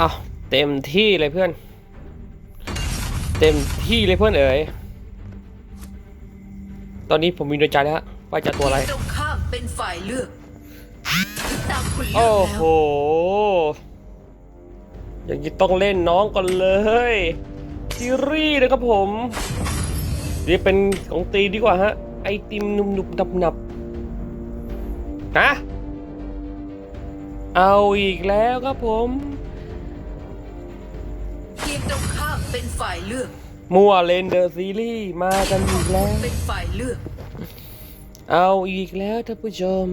เอาเต็มที่เลยเพื่อน เต็มที่เลยเพื่อนเอ๋ยตอนนี้ผมมีในใจแล้วฮะว่าจะตัวอะไรตรงข้ามเป็นฝ่ายเลือกตามคุณเลืโอ้อกโหแล้วอย่างนี้ต้องเล่นน้องกันเลยซีรีส์นะครับผมนี่เป็นของตีดีกว่าฮะ ไอติมนุ่มๆนับนับๆฮะเอาอีกแล้วครับผม เป็นฝ่ายเลือก มัวเลนเดอร์ซีรีส์มากันอีกแล้ว เป็นฝ่ายเลือก เอาอีกแล้วท่านผู้ชม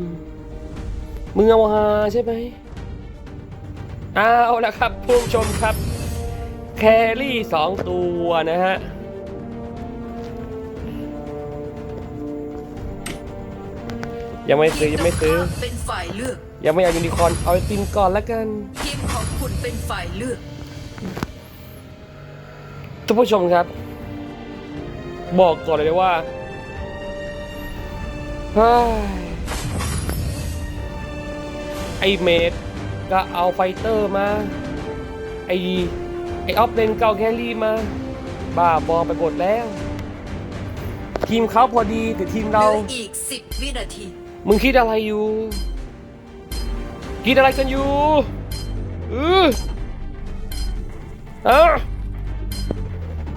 มึงเอาฮาใช่ไหมเอาละครับผู้ชมครับ แครี่สองตัวนะฮะยังไม่ซื้อยังไม่ซื้อทีตรงข้ามเป็นฝ่ายเลือก ยังไม่เอายูนิคอร์นเอาไอติมก่อนละกันทีมของคุณเป็นฝ่ายเลือก ท่านผู้ชมครับ บอกก่อนเลยว่าเฮ้ยไอเมดก็เอาไฟเตอร์มา ไอไอออฟเลนเก่าแครี่มา บ้าบอไปหมดแล้ว ทีมเขาพอดีแต่ทีมเหลืเราออีก10วินาที มึงคิดอะไรอยู่ คิดอะไรกันอยู่เอออะ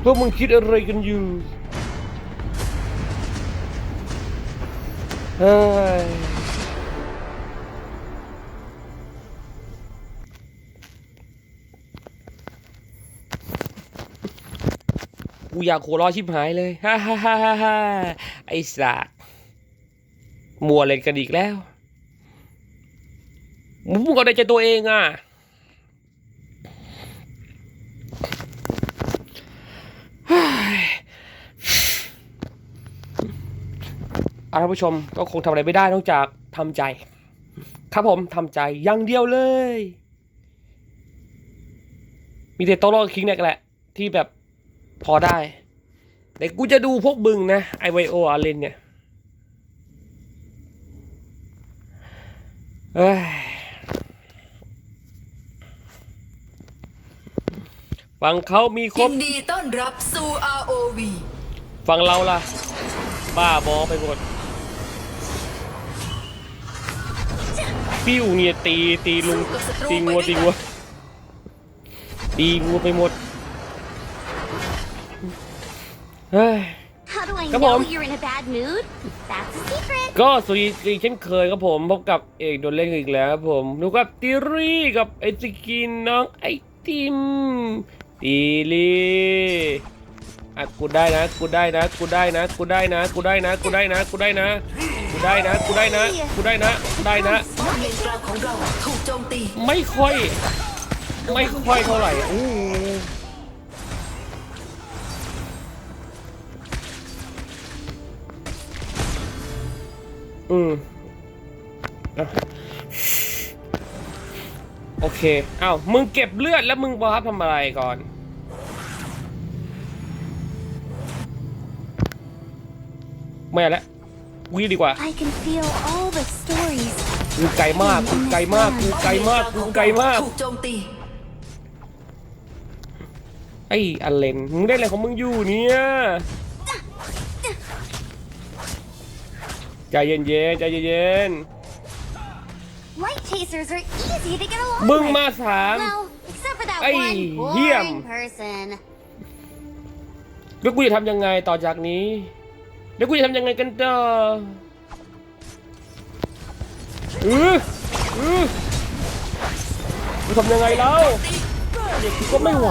พวกมึงคิดอะไรกันอยู่เฮ้ยกูอยากหัวเร้อชิบหายเลยฮ่าฮ่าฮ่าฮ่าฮ่าไอ้สัตว์มัวเล่นกันอีกแล้วมึงก็ได้ใจตัวเองอะ เฮ้ยเอาท่านผู้ชมก็คงทำอะไรไม่ได้นอกจากทำใจ ครับผมทำใจอย่างเดียวเลย มีแต่โตโร่กับคิงเนี่ยแหละ ที่แบบพอได้ แต่กูจะดูพวกบึงนะไอไวโออาเลนเนี่ยเอ้ยฝั่งเขามีครยิบนดีต้อนรับสู่ ROV ฝั่งเราล่ะ บ้าบอไปหมด ปิ้วเนี่ยตีตีลุงตีงัวตีงัวตีงัวไปหมดเฮ้ย How do I Come know on. you're in a bad mood? That's a secret. ก็สวัสดีอีกเช่นเคยครับผมพบกับเอกโดนเล่นอีกแล้วครับผมดูกับติรี่กับไอสกินน้องไอติมติลี่ อะกูได้นะกูได้นะกูได้นะกูได้นะกูได้นะกูได้นะกูได้นะกูได้นะกูได้นะกูได้นะได้นะป้อมเลนกลางของเราถูกโจมตีไม่ค่อย ไม่ค่อยเท่าไหร่อู้อืมโอเค เอ้า มึงเก็บเลือดแล้วมึงบอสทำอะไรก่อน ไม่เอาละวิ่งดีกว่า I can feel all the stories. กูไกลมากกูไกลมากกูไกลมากกูไกลมากถูกโจมตีไอ้อเลนมึงได้อะไรของมึงอยู่เนี่ยใจเย็นๆใจเย็น Light chasers are easy to get along ๆมึง with. มาสาม Well, except for that Ay, one hiểm. boring person. แล้วกูจะทำยังไงต่อจากนี้ แล้วกูจะทำยังไงกันต่อเออเออกูทำยังไงแล้วเด็กกูก็ไม่ไหว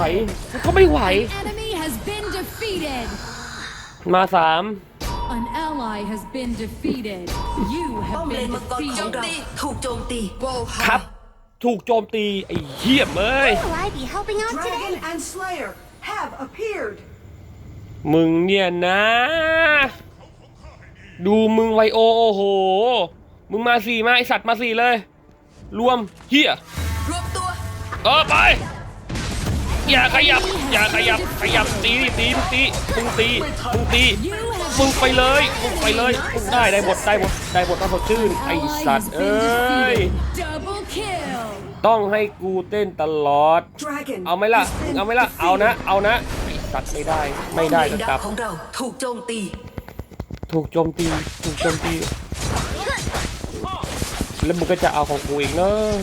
กูก็ไม่ไหว enemy has been defeated. มาสาม An ally has been defeated. You ป้อ have มเลน been มังกรของ defeated. เราถูกโจมตี ครับ ถูกโจมตีไอ้เหี้ยมเอ้ย Will I be helping out Dragon today? and Slayer have appeared. มึงเนี่ยนะ ดูมึงไวโอโอ้โห มึงมาสี่มาไอสัตว์มาสี่เลย รวมเฮียรวมตัวเออไป อย่าขยับ อย่าขยับขยับตีตีตีมึงตีมึงตี You have มึงไปเลยมึงไปเลยมึงได้ได้หมดได้หมดได้หมดถ้าสดชื่น An ไอ้ ally สัต has ว์เอ been ้ย defeated. Double kill. ต้องให้กูเต้นตลอด Dragon เอาไหมล่ะ has been เอาไหมล่ะ เอานะ เอานะไอ้สัตว์ไม่ได้ ไม่ได้ก็ป้อเลนกดัลักบของเราถูกโจมตี ถูกโจมตีถูกโจมตี แล้วมึงก็จะเอาของกูอีกเนอะ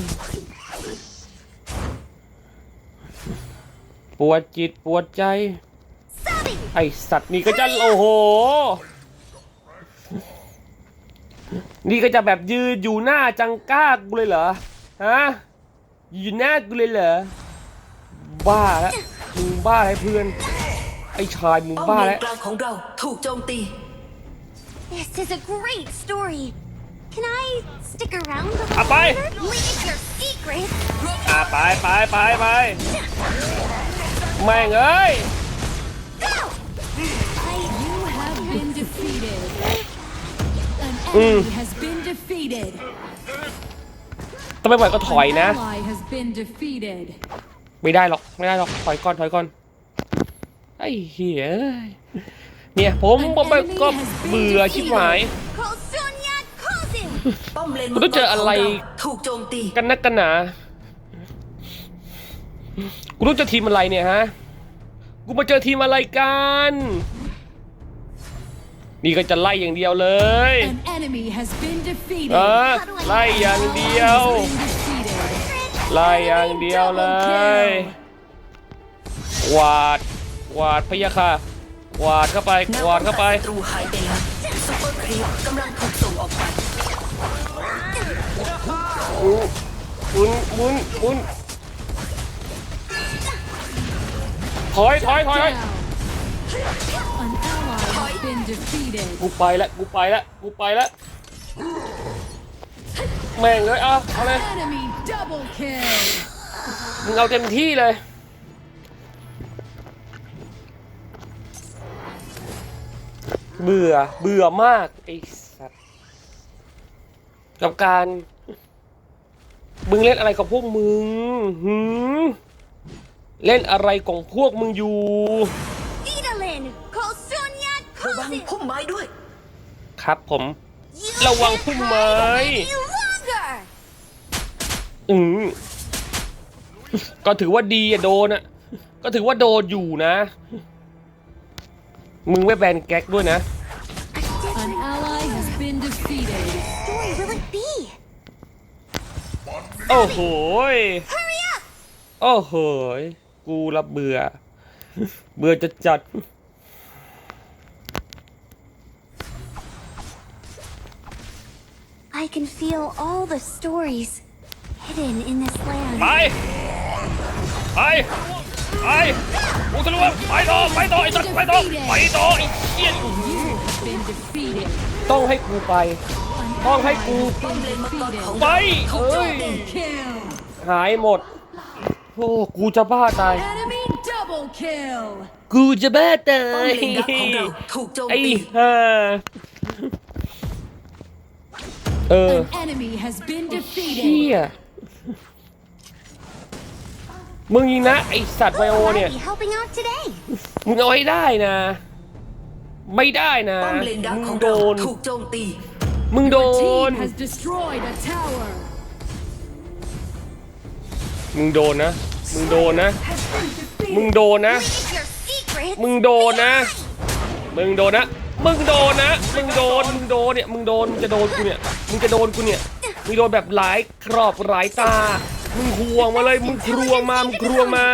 ปวดจิตปวดใจ ไอสัตว์นี่ก็จะโอ้โห นี่ก็จะแบบยืนอยู่หน้าจังก้ากูเลยเหรอ ฮะ อยู่หน้ากูเลยเหรอ บ้าแล้วมึงบ้าอะไรเพื่อน ไอชายมึงบ้าแล้วของเราถูกโจมตี This is a great story. Can I stick around a little อ่ะไป longer? Leave your secrets. อ่ะไปไปไปไปแม่งเอ้ย Go! You have been defeated. An Mm. enemy has been defeated. ต้องไม่ไหวก็ถอย An นะ ally has been defeated. ไม่ได้หรอก ไม่ได้หรอก ถอยก่อน ถอยก่อน ไอ้เหี้ยเ นี่ยผมผมก็เบื่อชิบหาย Call Sonia Kozin! ป้อมเลนกูต้องเจออะไรมังกขงเาถูกโจมตีกันนักกันหนากูต้องเจอทีมอะไรเนี่ยฮะ กูมาเจอทีมอะไรกัน นี่ก็จะไล่อย่างเดียวเลย An enemy has been defeated. เออ ไล่อย่างเดียว Has been defeated. ไล่อย่างเดียวเลยกวาดกวาดพะยะค่ะ กวาดเข้าไปแนกวาดเข้าไปป้องกันศัตรูหายไปแล้วซุปเปอร์ครีปกำลังถูกส่งออกไปหมุนหมุนหมุนถอยถอยถอยถอย Down. An ally has been defeated. กูไปแล้วกูไปแล้วกูไปแล้วแม่งเลยเอาเอาเลย Enemy double kill. มึงเอาเต็มที่เลย เบื่อเบื่อมากไอ้สัตว์กับการ มึงเล่นอะไรกับพวกมึงหืมเล่นอะไรของพวกมึงอยู่ Idolin! Call Sonia ระวัง Kozin! พุ่มไม้ด้วย ครับผม You ระวัง can't พุ่มไม้ hide any longer! อืมก็ถือว่าดีอะโดนอะก็ถือว่าโดนอยู่นะ มึงไม่แบนแก๊กด้วยนะ An ally has been defeated. Story will it be? โอ้โหย Hurry up! โอ้โหยกูละเบื่อ เบื่อจะจัด I can feel all the stories hidden in this ไป land. ไป ไปกูทะลุไปต่อไปต่อไอ้สัตว์ไปต่อไปต่อไอ้เหี้ย You have been defeated. ต้องให้กูไป An ต้องให้ ally กู has ป้อม been เลนมังกรของ defeated. ไปเราถูกเอ้โจยมตี Kill. หายหมด โอ้กูจะบ้าตาย Enemy double kill. กูจะบ้าตาป้อมยเลนดักของเราถูกโจมไอ้ตีห่าเออ An enemy has been เฮี defeated. ย มึงยิงนะไอสัตว์ไวโอ Who เนี่ย might be helping out today? มึงเอาให้ได้นะ ไม่ได้นะ ป้อมเลนดักมึของงโดเราน ถูกโจมตี มึงโด Team น has destroyed a tower. มึงโดนนะ มึงโดนนะ has been defeated. มึงโดนนะ Leave your secrets มึงโดนนะ มึงโดนนะ มึงโดนนะ มึงโดน มึงโดนเนี่ย มึงโดน มึงจะโดนกูเนี่ย มึงจะโดนกูเนี่ย มึงโดนแบบหลายครอบหลายตา มึงควงมาเลยมึงครวงมามึงครวงมา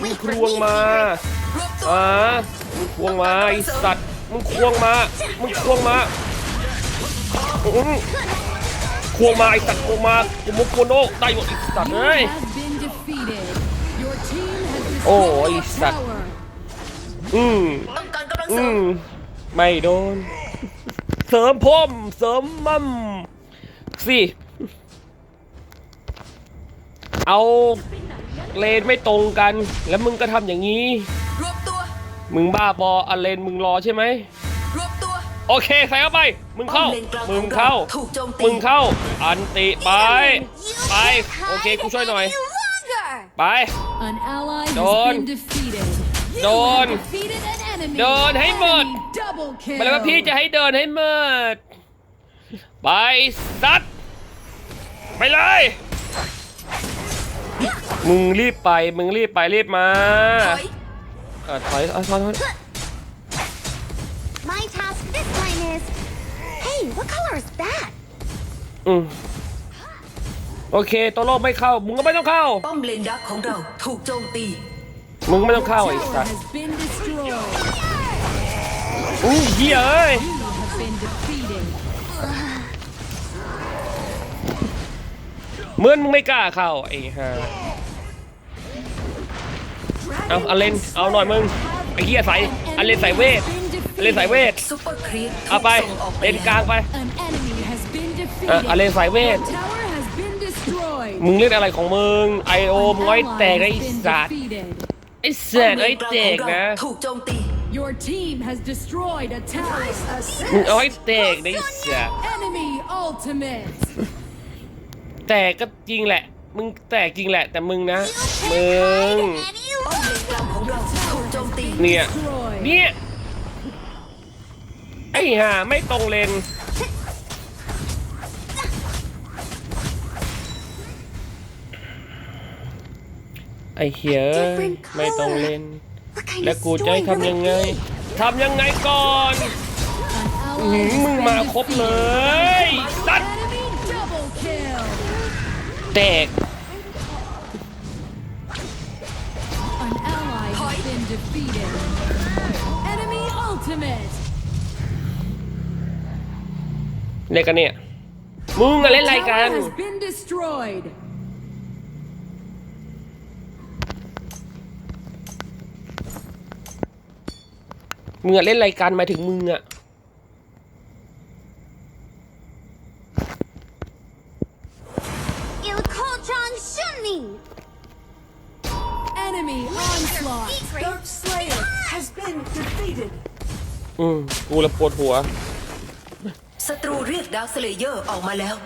มึงครวงมารวบตัวอ่ามึงควงมาไอสัตว์มึงควงมามึงควงมาอื้อควงมาไอสัตว์ควงมากูมุกโกโนได้หมดไอสัตว์ You เอ้ย have been defeated. Your team has Oh, destroyed a is that- tower. อืมต้องการกำลังอืเสริมมไม่โดน เสริมพมเสริมมั่มสิ เอาเลนไม่ตรงกัน แล้วมึงก็ทำอย่างนี้ รวบตัว มึงบ้าบออันเลนมึงรอใช่ไหม รวบตัว โอเคใส่เข้าไป มึงเข้าป้อมเลนกลางมึของงเข้าเราถูกโจมตีมึงเข้า อันติไป You ไป can't โอเค hide กูช่วยหน่อย any longer! ไป An ally has Don. been defeated. You Don. have defeated an Enemy, เดินให้หมด enemy double มาแล้วว่าพี่ kill. จะให้เดินให้หมด ไปสัตว์ไปเลย มึงรีบไป มึงรีบไปรีบมาถอยเออถอยเอาถอยถอย My task this time is. Hey, what color is that? อืมโอเค ตัวโลกไม่เข้า มึงก็ไม่ต้องเข้า ป้อมเลนดักของเราถูกโจมตีมึงไม่ต้องเข้าไอ้ Tower สัตว์ has been destroyed. อู้เหี้ยเอ้ย You เหมือนมึงไม่กล้าเข้าไอ้ห่าเอาอเลนเอาหน่อยมึงไอ้เหี้ยใส่อเลนใส่เวทอเลนใส่เวทซุปเปอร์ครีปเอาไปถูกส่งออกไปเลนกลางไป An enemy has been เออ defeated. อเลนใส่เวท Your tower has been destroyed. มึงเล่นอะไรของมึงไอโอ An มึงไว้ ally แตกไอ้ has been สัตว์ defeated. ไอ้สัตว์ไอ้แตกนะถูกโจมตี Your team has destroyed a tower. Assist. มึงเอาไว้แตกไอ้สัตว์ Enemy ultimate. แต่ก็จริงแหละ มึงแต่จริงแหละ แต่มึงนะ มึง เนี่ย เนี่ย ไอ้ห่าไม่ตรงเลน ไอ้เหี้ยไม่ตรงเลน แล้วกูจะทำยังไง ทำยังไงก่อน มึงมาครบเลยสัตว์ แตก An ally has been defeated. Enemy ultimate. เล่นกันเนี่ย มึงอะเล่นอะไรกัน Tower has been destroyed. มึงอะเล่นอะไรกันหมายถึงมึงอะ กูละปวดหัว ศัตรูเรียกดาวสเลเยอร์ออกมาแล้ว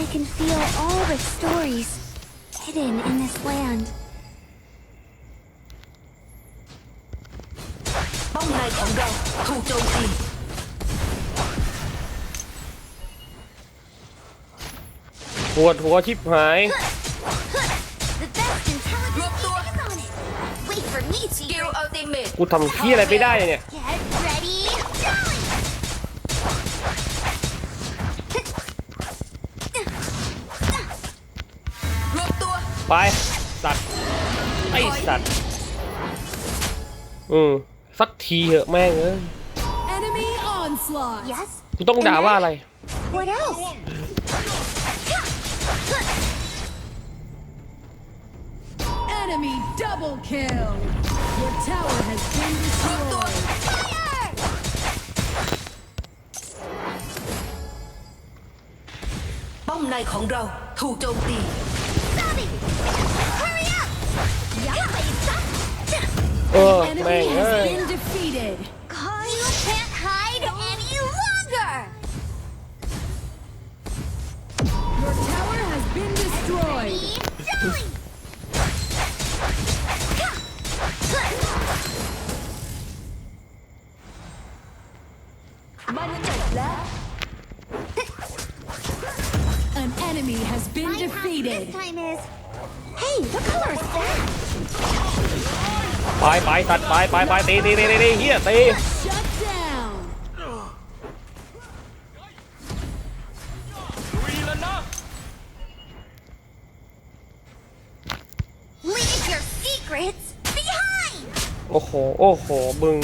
I can feel all the stories hidden in this land. ป้อมในของเราถูกโจมตี วดหัวชิบหาย The best intelligence Look, look. is on it. Wait for me, สกิล Secret. อัลติเมทกูทำเพี้ยอะไรไปได้เนี่ย Get ready, jolly! รวมตัวไป สัตว์ ไอสัตว์ อืมสักทีเหอะแม่งเอ้ย Enemy onslaught. Yes? กูต้องด่าว่าอะไร Enemy double kill. Your tower has been destroyed. Fire! ป้อมในของเราถูกโจมตี Bobby! Hurry up! Yappa! เอ An enemy has been My task defeated. this time is. Hey, what color is that? ไปไปสัตว์ไปไปไปตีตีตีตีตีเฮียตี Shut down. 'Leave your secrets behind! โอ้โห โอ้โห มึง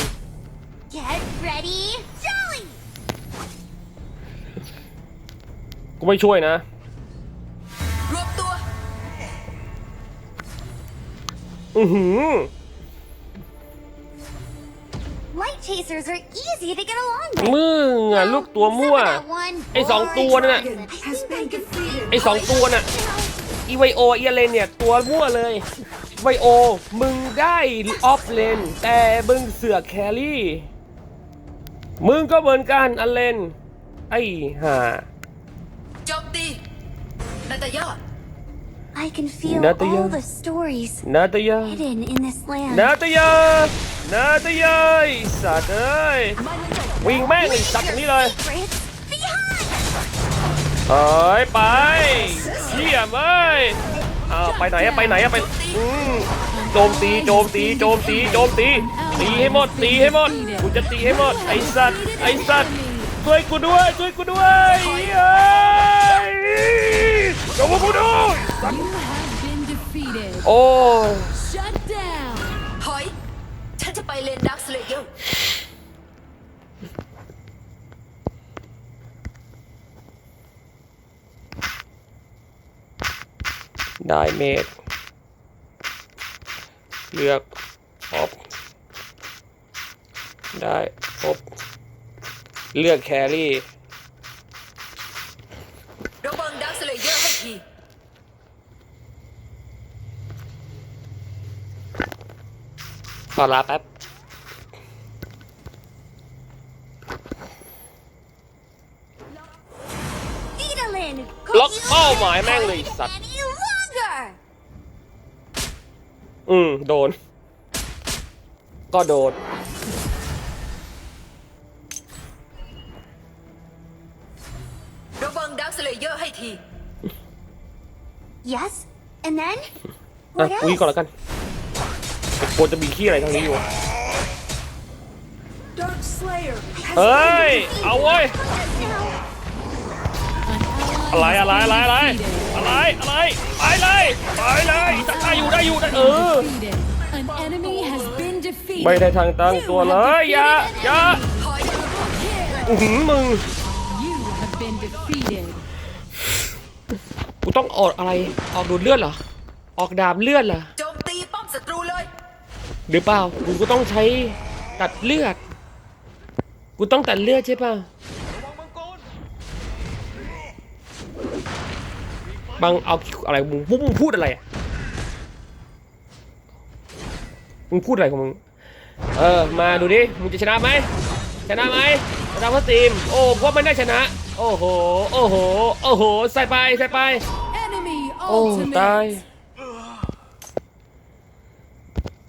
กูไม่ช่วยนะรวมตัวอือหือ Light chasers are easy to get along with. มึงอะลูกตัวมั่ว Except for that one ไอ้สองตัวนั่นน่ะ Dragon has been defeated. ไอ้สองตัวน่ะ อีไวโอเอียเลนเนี่ย ตัวมั่วเลย ไวโอ มึงได้ออฟเลน แต่มึงเสือกแครี่ มึงก็เหมือนกันอเลน ไอ้ห่า ตายา I can feel Nadia. all the stories นาตยา hidden in this land. นาตยานาตยาไอ้สัตว์เอ้ย วิ่งแม่งไอ้สัตว์ตรงนี้เลย Secrets behind! เอ้ยไปเยี่ยมเอ้ยอ้าวไปไหนอะไปไหนอะไปอืมโจมตีโจมตีโจมตีโจมตีตีให้หมดตีให้หมดกูจะตีให้หมดไอ้สัตว์ไอ้สัตว์ ช่วยกูด้วยช่วยกูด้วยเอ้ยช่วยกูด้วย You have been defeated. โอ้ย Shut down. ถอย ฉันจะไปเลนดักสเลเยอร์ได้เมดเลือกออฟได้ครบ เลือกแครี่ระวังดักสเลเยอร์ให้ทีขอลาแป๊บ Idolin! ล็อกเป้าหมายแม่งเลยไอ้สัตว์ Any longer! อืม โดน ก็โดน Yes? And then? อะ What คุยก่อน else? แล้วกันควรจะมีขี้อะไรทางนี้อยู่ Dark Slayer has เฮ้ย been เอาเว้ย An ally อะไร has อะไร been อะไรอะไร defeated. อะไรอะไรไปเลยไปเลยได้อยู่ได้อยู่ได้เออ Defeated. An enemy has been defeated. ไม่ได้ทางตั้งตัวเลยอย่าอย่าถอยอื้อหือมึง You have been defeated. กูต้องออกอะไร ออกดูดเลือดเหรอ ออกดาบเลือดเหรอ โจมตีป้อมศัตรูเลย หรือเปล่า กูก็ต้องใช้ตัดเลือด กูต้องตัดเลือดใช่ป่ะบางเอาอะไรมึงมึงพูดอะไรอะมึงพูดอะไรของมึง เออ มาดูดิ มึงจะชนะไหม ชนะไหมชนะเพื่อทีม โอ้พวกมันได้ชนะ โอ้โห โอ้โห โอ้โห ใส่ไป ใส่ไป Enemy โอ้ตาย ultimate.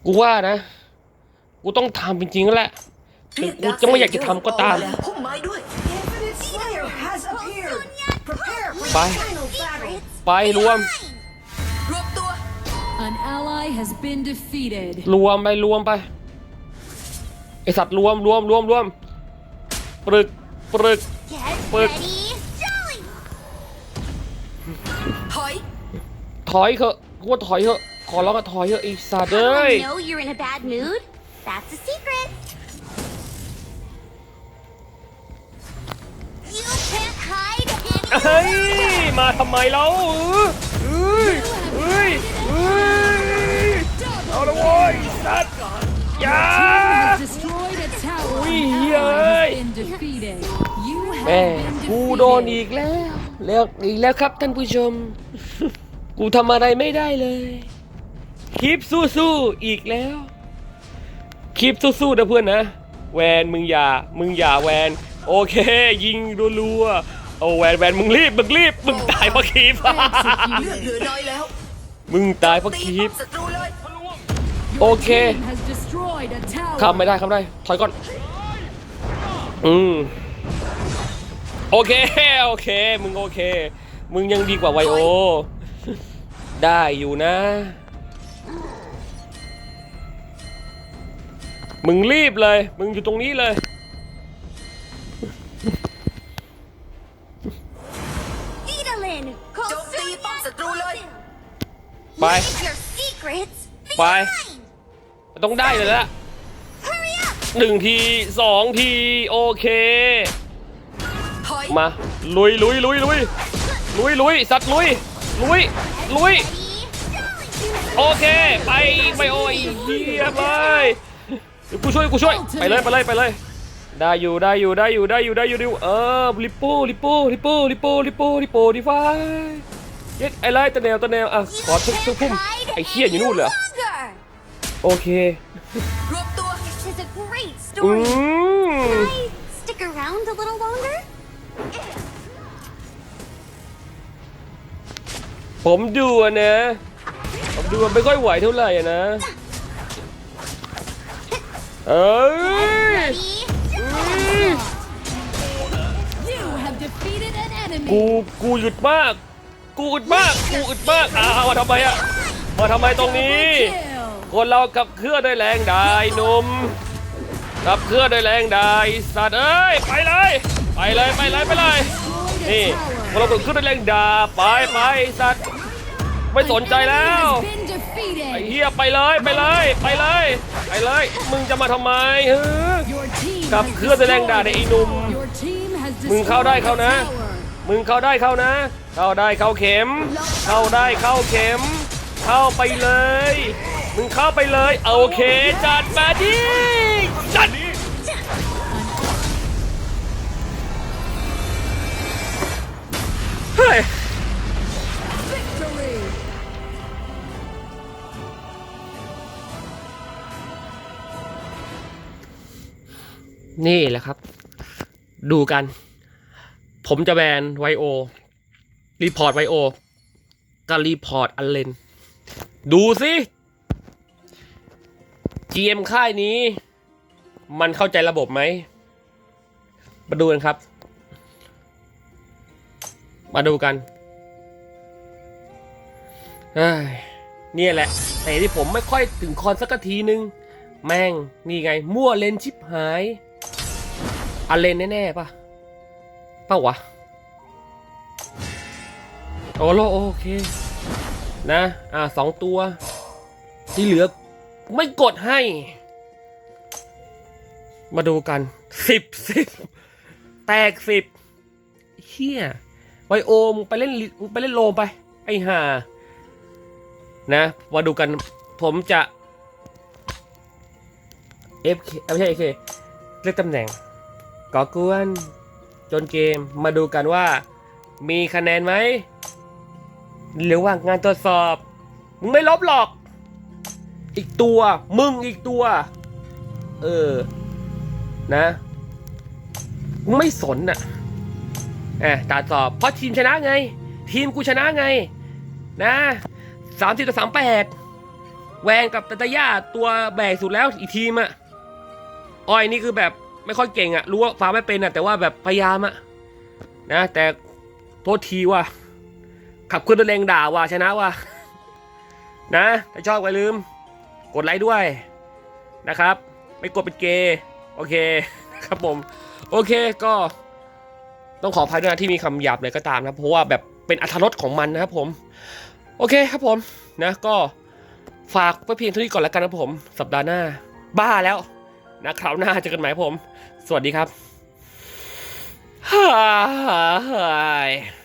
กูว่านะ กูต้องทำจริงๆแล้วแหละถึงกูจะไม่อยากจะทำก็ตาม พุ่มไม้ด้วย Infinite Slayer has appeared. Prepare for the Bye. final battle. ไปรวม รวมตัว An ally has been defeated. รวมไปรวมไป ไอสัตว์รวมรวมรวมรวมปรึกปรึก Get But- ready, ถอยเถอะกูว่าถอยเถอะ ขอร้องอะถอยเถอะไอสัตว์เอ้ย I know you're in a bad mood. That's a secret. You can't hide เฮ้ย any มาทำไมเราเอ้ยเอ้ยเอ้ยเอาละโว้ยสัตว์อย่า Has destroyed a tower. Ui, An ally ơi. has been defeated. You แม่ have been กูโดน defeated. อีกแล้ว แล้วอีกแล้วครับท่านผู้ชม กูทำอะไรไม่ได้เลย คลิปสู้ๆอีกแล้ว คลิปสู้ๆนะเพื่อนนะ แวนมึงอย่า มึงอย่าแวน โอเค ยิงรัวๆโอ้แวนแวนมึงรีบมึงรีบมึงตายเพราะคลิป เลือดเหลือน้อยแล้วมึงตายเพราะตีคลิป้อปมศัตรูเลยโอเค Team has destroyed a tower. ข้ามไม่ได้ข้ามไม่ได้ ถอยก่อน อืม โอเค โอเค มึงโอเค มึงยังดีกว่าไวโอ ได้อยู่นะ มึงรีบเลย มึงอยู่ตรงนี้เลย Idolin! โจมตีป้อมศัตรูเลยไป Leave your secrets Bye. behind! ต้องได้เลยละ Hurry up! หนึ่งทีสองที โอเคถอยมา ลุยลุยลุยลุยลุยลุยสัตว์ลุย ลุย ลุย Ready, jolly! โอเค ไปไปโอ้ยเฮียไปเดี๋ยวกูช่วยกูช่วยไปเลยไปเลยไปเลยได้อยู่ได้อยู่ได้อยู่ได้อยู่ได้อยู่ดิวเออลิปโป้ลิปโป้ลิปโป้ลิปโป้ลิปโป้ลิปโป้ดิฟายเย็ดไอ้ไรตะแนวตะแนวอะ You ขอทุกทุก can't พุ่ม hide ไอ้เขี้ยอยู่นู่นเลย any longer! โอเครวมตัว This is a great อื story. ม ผมดูอะนะ ผมดูมันไม่ค่อยไหวเท่าไหร่อะนะ เอ้ย Ready? You have defeated an กู enemy. กูหยุดมาก กูอึดมาก กูอึดมาก อ้าวมาทำไมอะมาทำไมตรงนี้ Kill. คนเราขับเคลื่อนด้วยแรงได้หนุ่มขับเคลื่อนด้วยแรงได้สัตว์เอ้ย ไปเลย ไปเลย ไปเลย ไปเลย นี่คนเราขับเคลื่อนด้วยแรงด่าไปไปสัตว์ ไม่สนใจแล้ว An enemy has been ไอ้ defeated. เหี้ยไปเลยไปเลยไปเลยไปเลย มึงจะมาทำไมเฮ้ย Your team ขับ has เคลื่อนด้วยแรงด่าในไอ้หนุ่ม Your team has มึงเข้าได้เข้านะ destroyed a tower. มึงเข้าได้เข้านะ เข้าได้เข้าเข็ม เข้าได้เข้าเข็ม เข้าไปเลย มึงเข้าไปเลยโอเคจัดมาดิจัดเฮ้ย นี่แหละครับ ดูกัน ผมจะแบนไวโอ รีพอร์ตไวโอกับรีพอร์ตอันเลน ดูสิ GM ค่ายนี้ มันเข้าใจระบบไหม มาดูกันครับ มาดูกันเอ้ยเนี่ยแหละ แต่ที่ผมไม่ค่อยถึงคอนสักทีนึง แม่ง นี่ไง มั่วเลนชิบหาย อเลนแน่ๆป่ะเป้าวะโอโลโอเค นะ อ่าสองตัว ที่เหลือไม่กดให้ มาดูกันสิบสิบแตกสิบเฮียไวโอมไปเล่นไปเล่นโลมไป ไอ้ห่า นะ มาดูกันผมจะ FK เอ้ยไม่ใช่ FK เลือกตำแหน่ง ก่อกวน จนเกมมาดูกันว่า มีคะแนนไหมหรือว่างานตรวจสอบ มึงไม่ลบหรอก อีกตัว มึงอีกตัว เออ นะมึงไม่สนน่ะแอบตรวจสอบ เพราะทีมชนะไง ทีมกูชนะไง นะสามสิบต่อสามแปดแวนกับตาตาย่าตัวแบกสุดแล้วอีกทีมอะอ้อยนี่คือแบบ ไม่ค่อยเก่งอะรู้ว่าฟาร์มไม่เป็นอะแต่ว่าแบบพยายามอะนะแต่โทษทีว่า ขับเคลื่อนด้วยแรงด่าว่าชนะว่านะถ้าชอบก็อย่าลืม กดไลค์ด้วยนะครับ ไม่กดเป็นเกย์โอเคครับผม โอเคก็ต้องขออภัยด้วยนะที่มีคำหยาบเลยก็ตามนะเพราะว่าแบบเป็นอัธรสของมันนะครับผม โอเคครับผมนะก็ฝากไว้เพียงเท่านี้ก่อนแล้วกันนะผม สัปดาห์หน้า บ้าแล้ว นะคราวหน้าเจอกันใหม่ผม สวัสดีครับฮ่า